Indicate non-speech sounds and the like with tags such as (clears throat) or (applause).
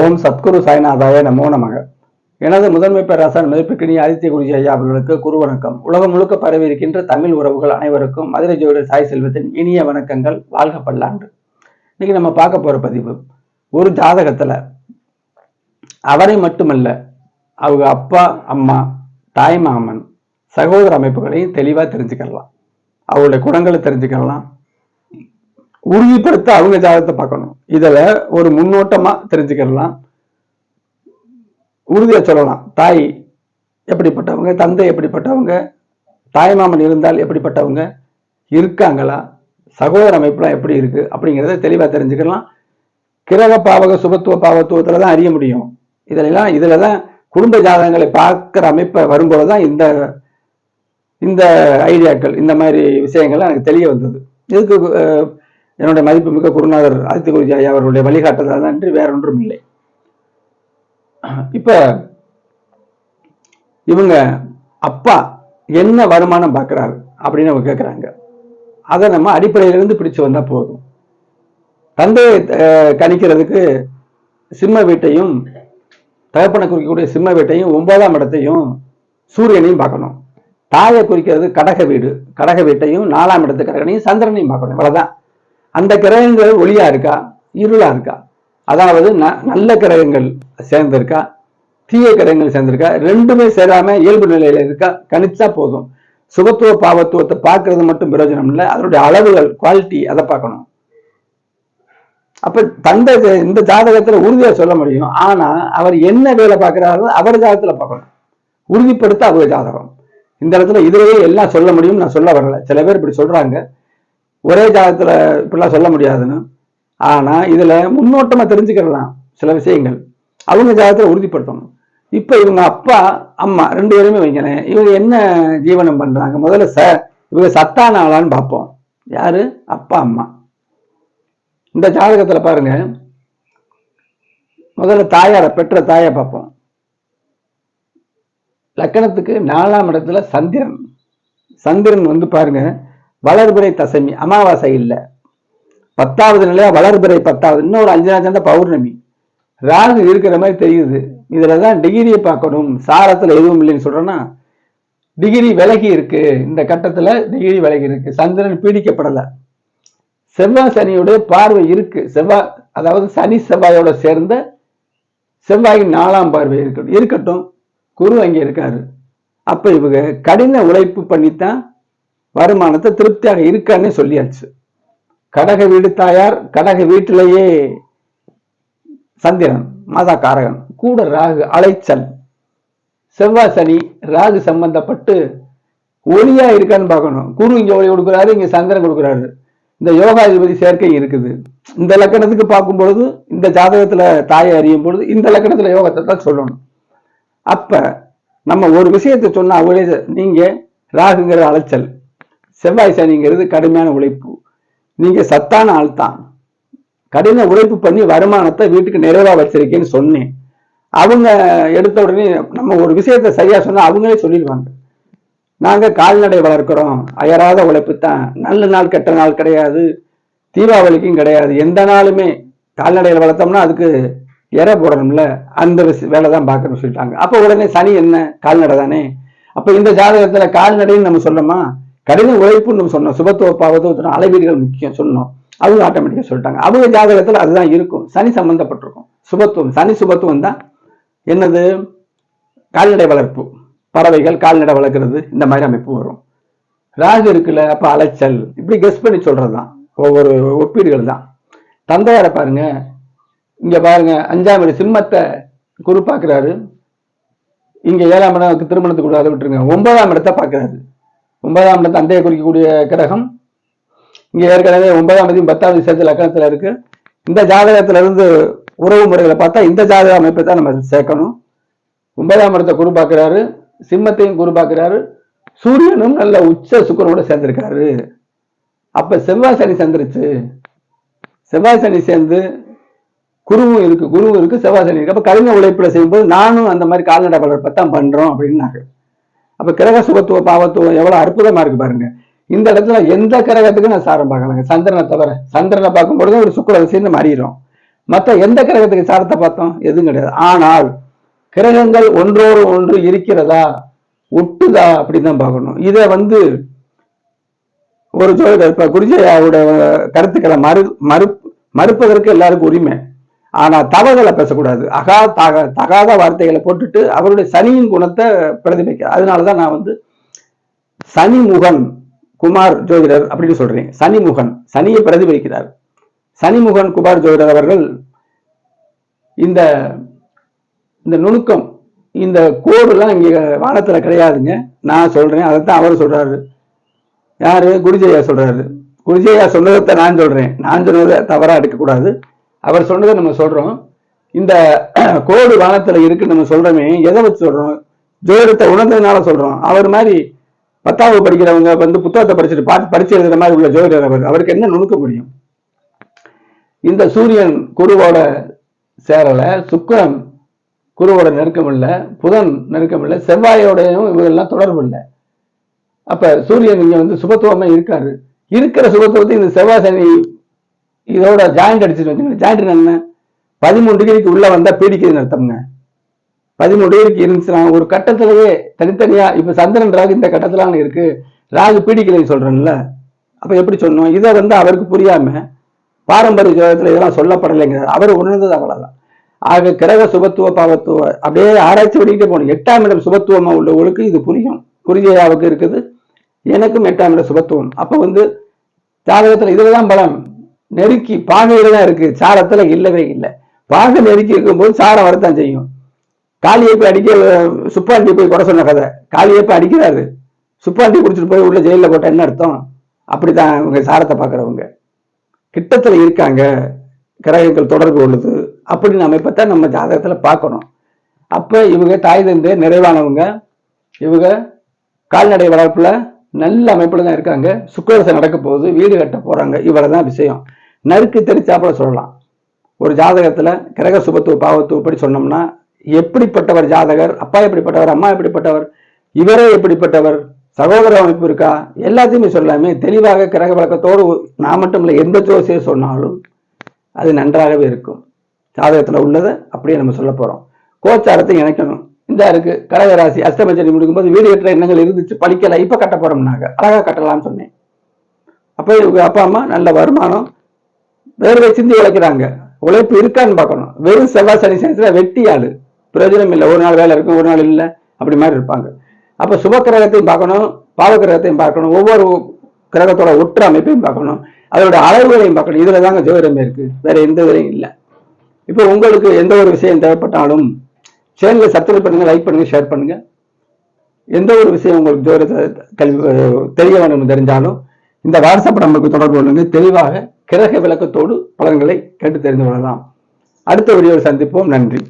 ஓம் சத்குரு சாய்நாதாய நமோ நமக. எனது முதன்மை பேராசார் மதிப்புக்கினி ஆதித்ய குருஜி ஐயா அவர்களுக்கு குரு வணக்கம். உலகம் முழுக்க பரவி இருக்கின்ற தமிழ் உறவுகள் அனைவருக்கும் மதுரை ஜோதிடர் சாய் செல்வத்தின் இனிய வணக்கங்கள். வாழ்க பல்லாண்டு. இன்னைக்கு நம்ம பார்க்க போற பதிவு ஒரு ஜாதகத்துல அவரை மட்டுமல்ல அவங்க அப்பா அம்மா தாய் மாமன் சகோதர அமைப்புகளையும் தெளிவா தெரிஞ்சுக்கலாம். அவங்களுடைய குணங்களை தெரிஞ்சுக்கலாம். உறுதிப்படுத்த அவங்க ஜாதகத்தை பார்க்கணும். இதுல ஒரு முன்னோட்டமா தெரிஞ்சுக்கலாம் உறுதியா சொல்லலாம். தாய் எப்படிப்பட்டவங்க தந்தை எப்படிப்பட்டவங்க தாய்மாமன் இருந்தால் எப்படிப்பட்டவங்க இருக்காங்களா சகோதர அமைப்புலாம் எப்படி இருக்கு அப்படிங்கிறத தெளிவா தெரிஞ்சுக்கலாம் கிரக பாவக சுபத்துவ பாவத்துவத்துல தான் அறிய முடியும். இதிலெல்லாம் இதுல தான் குடும்ப ஜாதகங்களை பார்க்குற அமைப்பை வரும்போது தான் இந்த இந்த ஐடியாக்கள் இந்த மாதிரி விஷயங்கள்லாம் எனக்கு தெரிய வந்தது. இதுக்கு என்னுடைய மதிப்புமிக்க குருநாதர் ஆதித்த குருஜி ஐயா அவர்களுடைய வழிகாட்டுதல் அன்றி வேற ஒன்றும் இல்லை. இப்ப இவங்க அப்பா என்ன வருமானம் பார்க்கறாரு அப்படின்னு அவங்க கேட்குறாங்க அதை நம்ம அடிப்படையிலிருந்து பிடிச்சு வந்தா போதும். தந்தையை கணிக்கிறதுக்கு சிம்ம வீட்டையும் தகப்பனை குறிக்கக்கூடிய சிம்ம வீட்டையும் ஒன்பதாம் இடத்தையும் சூரியனையும் பார்க்கணும். தாயை குறிக்கிறது கடக வீடு. கடக வீட்டையும் நாலாம் இடத்து கடகனையும் சந்திரனையும் பார்க்கணும். இவ்வளவுதான். அந்த கிரகங்கள் ஒளியா இருக்கா? இருளா இருக்கா? அதாவது ந- நல்ல கிரகங்கள் சேர்ந்திருக்கா? தீய கிரகங்கள் சேர்ந்திருக்கா? ரெண்டுமே சேராம இயல்பு நிலையில இருக்கா? கணிச்சா போதும். சுகத்துவ பாவத்துவத்தை பார்க்கறது மட்டும் பிரயோஜனம் இல்லை. அதனுடைய அளவுகள் குவாலிட்டி அதை பார்க்கணும். அப்ப தந்தை இந்த ஜாதகத்துல உறுதியா சொல்ல முடியும். ஆனா அவர் என்ன வேலை பார்க்கிறாரோ அவர் ஜாதகத்துல பார்க்கணும். உறுதிப்படுத்த அவர் ஜாதகம். இந்த இடத்துல இதுலயே எல்லாம் சொல்ல முடியும் நான் சொல்ல வரல. சில பேர் இப்படி சொல்றாங்க. ஒரே ஜாதகத்தில் இப்படிலாம் சொல்ல முடியாதுன்னு. ஆனா இதுல முன்னோட்டமா தெரிஞ்சுக்கிடலாம் சில விஷயங்கள். அவங்க ஜாதகத்தில் உறுதிப்படுத்தணும். இப்ப இவங்க அப்பா அம்மா ரெண்டு பேருமே வைங்களேன். இவங்க என்ன ஜீவனம் பண்றாங்க? முதல்ல ச இவங்க சத்தான ஆளான்னு பார்ப்போம். யாரு? அப்பா அம்மா. இந்த ஜாதகத்துல பாருங்க. முதல்ல தாயார பெற்ற தாயை பார்ப்போம். லக்கணத்துக்கு நாலாம் இடத்துல சந்திரன். சந்திரன் வந்து பாருங்க வளர்பிறை தசமி அமாவாசை இல்லை. பத்தாவது நிலையா வளர்பிறை பத்தாவது இன்னொரு அஞ்சு நாள் சேர்ந்த பௌர்ணமி. ராகு இருக்கிற மாதிரி தெரியுது. இதில் தான் டிகிரியை பார்க்கணும். சாரத்துல எதுவும் இல்லைன்னு சொல்றேன்னா டிகிரி விலகி இருக்கு. இந்த கட்டத்துல டிகிரி விலகி இருக்கு. சந்திரன் பீடிக்கப்படலை. செவ்வாய் சனியுடைய பார்வை இருக்கு. செவ்வாய் அதாவது சனி செவ்வாயோட சேர்ந்த செவ்வாயின் நாலாம் பார்வை இருக்கட்டும். இருக்கட்டும். குரு அங்கே இருக்காரு. அப்ப இவங்க கடின உழைப்பு பண்ணித்தான் வருமானத்தை திருப்தியாக இருக்கான்னு சொல்லியாச்சு. கடக வீடு தாயார் கடக வீட்டிலேயே சந்திரன் மாதா காரகன் கூட ராகு அலைச்சல். செவ்வாய் சனி ராகு சம்பந்தப்பட்டு ஒளியா இருக்கான்னு பார்க்கணும். குரு இங்க ஒளி கொடுக்குறாரு இங்க சந்திரன் கொடுக்குறாரு. இந்த யோகாதிபதி சேர்க்கை இருக்குது. இந்த லக்கணத்துக்கு பார்க்கும் பொழுது இந்த ஜாதகத்துல தாயை அறியும் பொழுது இந்த லக்கணத்துல யோகத்தை தான் சொல்லணும். அப்ப நம்ம ஒரு விஷயத்தை சொன்னா அவளே நீங்க ராகுங்கிற அலைச்சல். செவ்வாய் சனிங்கிறது கடுமையான உழைப்பு. நீங்கள் சத்தான ஆள் தான் கடின உழைப்பு பண்ணி வருமானத்தை வீட்டுக்கு நிறைவாக வச்சிருக்கேன்னு சொன்னேன். அவங்க எடுத்த உடனே நம்ம ஒரு விஷயத்த சரியா சொன்னா அவங்களே சொல்லிடுவாங்க. நாங்க கால்நடை வளர்க்கிறோம். அயராத உழைப்பு தான் நல்ல நாள் கெட்ட நாள் கிடையாது. தீபாவளிக்கும் கிடையாது. எந்த நாளுமே கால்நடையில் வளர்த்தோம்னா அதுக்கு இறை போடணும்ல. அந்த வேலை தான் பார்க்கணும்னு சொல்லிட்டாங்க. அப்போ உடனே சனி என்ன? கால்நடை தானே. அப்போ இந்த ஜாதகத்தில் கால்நடைன்னு நம்ம சொன்னோமா கடின உழைப்பு நம்ம சொன்னோம். சுபத்துவ பாவத்துவத்தின அளவீடுகள் முக்கியம் சொன்னோம். அவங்க ஆட்டோமேட்டிக்காக சொல்லிட்டாங்க. அவங்க ஜாதகத்துல அதுதான் இருக்கும். சனி சம்பந்தப்பட்டிருக்கும். சுபத்துவம். சனி சுபத்துவம் தான் என்னது? கால்நடை வளர்ப்பு. பறவைகள் கால்நடை வளர்க்குறது. இந்த மாதிரி அமைப்பு வரும். ராகு இருக்குல்ல அப்ப அலைச்சல். இப்படி கெஸ் பண்ணி சொல்றதுதான். ஒவ்வொரு ஒப்பீடுகள் தான். தந்தையாரை பாருங்க. இங்க பாருங்க. அஞ்சாம் வீடு சிம்மத்தை குரு பார்க்கறாரு. இங்க ஏழாம் இடம் திருமணத்துக்கு கூட விட்டுருங்க. ஒன்பதாம் இடத்தை பார்க்கறாரு. ஒன்பதாம் இடம் அண்டையை குறிக்கக்கூடிய கிரகம். இங்கே ஏற்கனவே ஒன்பதாம் தேதி பத்தாவது சேர்த்து லக்கணத்தில் இருக்கு. இந்த ஜாதகத்துல இருந்து உறவு முறைகளை பார்த்தா இந்த ஜாதக அமைப்பை தான் நம்ம சேர்க்கணும். ஒன்பதாம் இடத்தை குரு சிம்மத்தையும் குரு சூரியனும் நல்ல உச்ச சுக்கரனோட சேர்ந்திருக்காரு. அப்ப செவ்வாய் சனி சேர்ந்துருச்சு செவ்வாய் சனி சேர்ந்து குருவும் இருக்கு குருவும் இருக்கு செவ்வாய் சனி இருக்கு. அப்ப கலைஞர் உழைப்புல செய்யும்போது நானும் அந்த மாதிரி கால்நடை வளர்ப்பை தான் பண்றோம் அப்படின்னாங்க அப்ப கிரக சுகத்துவ பாவத்துவம் எவ்வளவு அற்புதமா இருக்கு பாருங்க. இந்த இடத்துல எந்த கிரகத்துக்கும் நான் சாரம் பார்க்கலாங்க. சந்திரனை தவிர சந்திரனை பார்க்கும் பொழுது ஒரு சுக்கர சேர்ந்து மாறிடும். மற்ற எந்த கிரகத்துக்கு சாரத்தை பார்த்தோம்? எதுவும் கிடையாது. ஆனால் கிரகங்கள் ஒன்றோடு ஒன்று இருக்கிறதா? ஒட்டுதா? அப்படின்னு தான் பார்க்கணும். இதை வந்து ஒரு ஜோதிடர் இப்ப குருஜயாவோட கருத்துக்களை மறு மறு மறுப்பதற்கு எல்லாருக்கும் உரிமை. ஆனால் தவறுகளை பேசக்கூடாது. அகா தக தகாத வார்த்தைகளை போட்டுட்டு அவருடைய சனியின் குணத்தை பிரதிபலிக்க. அதனாலதான் நான் வந்து சனிமுகன் குமார் ஜோதிடர் அப்படின்னு சொல்றேன். சனிமுகன் சனியை பிரதிபலிக்கிறார். சனிமுகன் குமார் ஜோதிடர் அவர்கள் இந்த இந்த நுணுக்கம் இந்த கோடுலாம் இங்க வானத்துல கிடையாதுங்க. நான் சொல்றேன் அதைத்தான் அவர் சொல்றாரு. யாரு? குருஜயா சொல்றாரு. குருஜயா சொன்னதை நான் சொல்றேன். நான் சொன்னதை தவறா எடுக்கக்கூடாது. அவர் சொன்னதை நம்ம சொல்றோம். இந்த (clears throat) கோடு வானத்துல இருக்குன்னு நம்ம சொல்றோமே எதை வச்சு சொல்றோம்? ஜோதிடத்தை உணர்ந்ததுனால சொல்றோம். அவர் மாதிரி பத்தாவது படிக்கிறவங்க வந்து புத்தகத்தை படிச்சுட்டு பார்த்து படிச்சு எழுதுற மாதிரி உள்ள ஜோதிடர் அவர். அவருக்கு என்ன நுணுக்க முடியும் இந்த சூரியன் குருவோட சேரல சுக்கரன் குருவோட நெருக்கம் இல்லை புதன் நெருக்கம் இல்லை செவ்வாயோடையும் இவங்கெல்லாம் தொடர்பு இல்லை. அப்ப சூரியன் இங்க வந்து சுபத்துவமா இருக்காரு. இருக்கிற சுபத்துவத்தை இந்த செவ்வாய் சனி இதோட ஜாயிண்ட் அடிச்சுட்டு வச்சுங்க ஜாயிண்ட் என்ன? பதிமூணு டிகிரிக்கு உள்ள வந்தா பீடிக்குதுன்னு அர்த்தம்ங்க. பதிமூணு டிகிரிக்கு இருந்துச்சுன்னா ஒரு கட்டத்திலேயே தனித்தனியா இப்ப சந்திரன் ராகு இந்த கட்டத்துல இருக்கு. ராகு பீடிக்கலைன்னு சொல்றேன்ல. அப்ப எப்படி சொன்னோம் இதை வந்து அவருக்கு புரியாம பாரம்பரிய ஜோதத்துல இதெல்லாம் சொல்லப்படலைங்கிறார் அவர் உணர்ந்தது அவ்வளவுதான். ஆக கிரக சுபத்துவ பாவத்துவ அப்படியே ஆராய்ச்சி பண்ணிக்கிட்டே போகணும். எட்டாம் இடம் சுபத்துவமா உள்ளவங்களுக்கு இது புரியும். புரிஞ்சாவுக்கு இருக்குது. எனக்கும் எட்டாம் இடம் சுபத்துவம். அப்ப வந்து ஜாதகத்துல இதுலதான் பலம் நெருக்கி பாகையில தான் இருக்கு. சாரத்துல இல்லவே இல்லை. பாகை நெருக்கி இருக்கும்போது சாரம் வரத்தான் செய்யும். காளியை போய் அடிக்க சுப்பாண்டி போய் குறை சொன்ன கதை. காளியை போய் அடிக்கிறாரு. சுப்பாண்டி குடிச்சிட்டு போய் உள்ள ஜெயிலில் போட்ட என்ன அர்த்தம்? அப்படித்தான் இவங்க சாரத்தை பார்க்குறவங்க. கிட்டத்துல இருக்காங்க. கிரகங்கள் தொடர்பு உள்ளது அப்படின்னு அமைப்பத்தான் நம்ம ஜாதகத்துல பார்க்கணும். அப்ப இவங்க தாய் தந்தை நிறைவானவங்க. இவங்க கால்நடை வளர்ப்புல நல்ல அமைப்புல தான் இருக்காங்க. சுக்கரசை நடக்க போகுது. வீடு கட்ட போறாங்க. இவ்வளவுதான் விஷயம் நறுக்கு தெரிச்சாப்புல சொல்லலாம். ஒரு ஜாதகத்தில் கிரக சுபத்துவ பாவத்துவ படி சொன்னோம்னா எப்படிப்பட்டவர் ஜாதகர் அப்பா எப்படிப்பட்டவர் அம்மா எப்படிப்பட்டவர் இவரே எப்படிப்பட்டவர் சகோதர அமைப்பு இருக்கா எல்லாத்தையுமே சொல்லாமே தெளிவாக கிரக வழக்கத்தோடு நான் மட்டும் இல்லை எந்த ஜோசியை சொன்னாலும் அது நன்றாகவே இருக்கும். ஜாதகத்தில் உள்ளதை அப்படியே நம்ம சொல்ல போறோம். கோச்சாரத்தை இணைக்கணும். இந்த இருக்கு கடகராசி அஷ்டமச்சனி முடிக்கும்போது வீடு கட்டுற எண்ணங்கள் இருந்துச்சு பழிக்கலை இப்போ கட்ட போறோம்னாங்க. அழகாக கட்டலாம்னு சொன்னேன். அப்போ இவங்க அப்பா அம்மா நல்ல வருமானம் வேர்வை சிந்தி உழைக்கிறாங்க. உழைப்பு இருக்கான்னு பார்க்கணும். வெறும் செவ்வாய் சனி சனித்துல வெட்டி ஆளு. பிரயோஜனம் இல்லை. ஒரு நாள் வேலை இருக்கும் ஒரு நாள் இல்லை. அப்படி மாதிரி இருப்பாங்க. அப்போ சுப கிரகத்தையும் பார்க்கணும் பாவ கிரகத்தையும் பார்க்கணும் ஒவ்வொரு கிரகத்தோட ஒற்று அமைப்பையும் பார்க்கணும் அதோட அளவுகளையும் பார்க்கணும். இதுல தாங்க ஜோதிடமே இருக்கு. வேற எந்த இதுலையும் இல்லை. இப்போ உங்களுக்கு எந்த ஒரு விஷயம் தேவைப்பட்டாலும் சேனலை சப்ஸ்கிரைப் பண்ணுங்க லைக் பண்ணுங்க ஷேர் பண்ணுங்க. எந்த ஒரு விஷயம் உங்களுக்கு ஜோதிட கல்வி தெரிய வேண்டும் தெரிஞ்சாலும் இந்த வாட்ஸ்அப் நம்பருக்கு தொடர்பு கொள்ளுங்க. தெளிவாக கிரக விளக்கத்தோடு பலன்களை கேட்டு தெரிந்து கொள்ளலாம். அடுத்த வீடியோவில் சந்திப்போம். நன்றி.